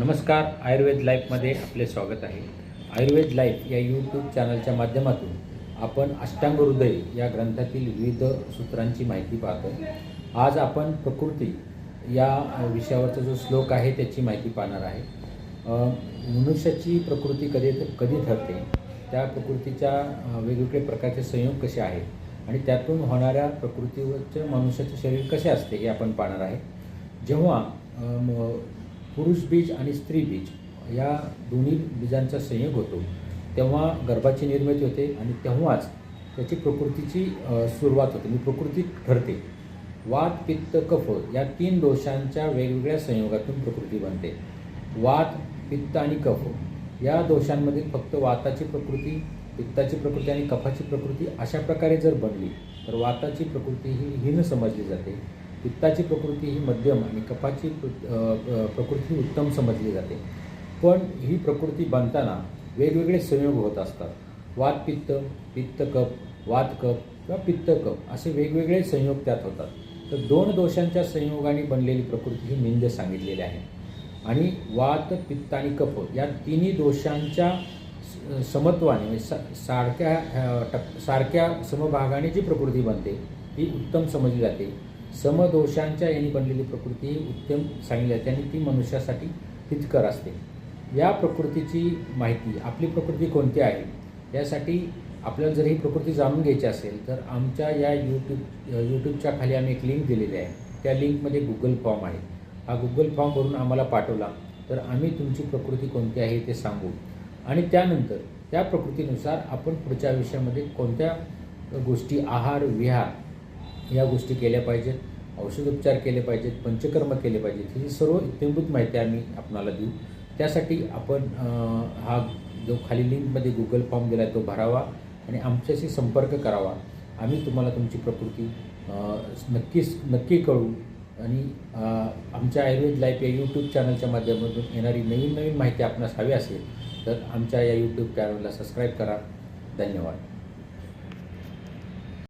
नमस्कार आयुर्वेद लाईफमध्ये आपले स्वागत आहे. आयुर्वेद लाईफ या यूट्यूब चॅनलच्या माध्यमातून आपण अष्टांग हृदय या ग्रंथातील विविध सूत्रांची माहिती पाहतो. आज आपण प्रकृती या विषयावरचा जो श्लोक आहे त्याची माहिती पाहणार आहे. मनुष्याची प्रकृती कधी कधी ठरते? त्या प्रकृतीच्या वेगवेगळ्या वेगवेगळे प्रकारचे संयोग कसे आहेत? आणि त्यातून होणाऱ्या प्रकृतीवरचं मनुष्याचे शरीर कसे असते हे आपण पाहणार आहे. जेव्हा पुरुष बीज आणि स्त्री बीज या दोन्ही बीजांचा संयोग होतो. तेव्हा गर्भाची निर्मिती होते आणि तेव्हाच त्याची प्रकृतीची सुरुवात होते. म्हणजे प्रकृती ठरते. वात पित्त कफ या तीन दोषांच्या वेगवेगळ्या संयोगातून प्रकृती बनते. वात पित्त आणि कफ या दोषांमध्ये फक्त वाताची प्रकृती पित्ताची प्रकृती आणि कफाची प्रकृती अशा प्रकारे जर बनली तर वाताची प्रकृती ही हीन समजली जाते. पित्ताची प्रकृती ही मध्यम आणि कफाची प्रकृती ही उत्तम समजली जाते. पण ही प्रकृती बनताना वेगवेगळे संयोग होत असतात. वात पित्त पित्त कप वात कप किंवा पित्त कप असे वेगवेगळे संयोग त्यात होतात. तर दोन दोषांच्या संयोगाने बनलेली प्रकृती ही निंद सांगितलेली आहे. आणि वात पित्त आणि कफ या तिन्ही दोषांच्या स- समत्वाने म्हणजे सा- सारख्या टक सारख्या समभागाने जी प्रकृती बनते ती उत्तम समजली जाते. समदोषांच्या यांनी बनलेली प्रकृती उत्तम सांगितली जाते आणि ती मनुष्यासाठी हितकर असते. या प्रकृतीची माहिती आपली प्रकृती कोणती आहे? यासाठी आपल्याला जर ही प्रकृती जाणून घ्यायची असेल तर आमच्या या यूट्यूब यूट्यूबच्या खाली आम्ही एक लिंक दिलेली आहे. त्या लिंकमध्ये गुगल फॉर्म आहे. हा गुगल फॉर्म भरून आम्हाला पाठवला. तर आम्ही तुमची प्रकृती कोणती आहे ते सांगू. आणि त्यानंतर त्या प्रकृतीनुसार आपण पुढच्या विषयामध्ये कोणत्या गोष्टी आहार विहार या गोष्टी केल्या पाहिजेत औषधोपचार केले पाहिजेत पंचकर्म केले पाहिजेत. ही सर्व इत्यंभूत माहिती आम्ही आपणाला देऊ. त्यासाठी आपण हा जो खाली लिंकमध्ये गुगल फॉर्म दिला आहे तो भरावा आणि आमच्याशी संपर्क करावा. आम्ही तुम्हाला तुमची प्रकृती नक्कीच नक्की कळू आणि आमच्या आयुर्वेद लाईफ या यूट्यूब चॅनलच्या माध्यमातून येणारी नवीन नवीन माहिती आपणास हवी असेल तर आमच्या या यूट्यूब चॅनलला सबस्क्राईब करा. धन्यवाद.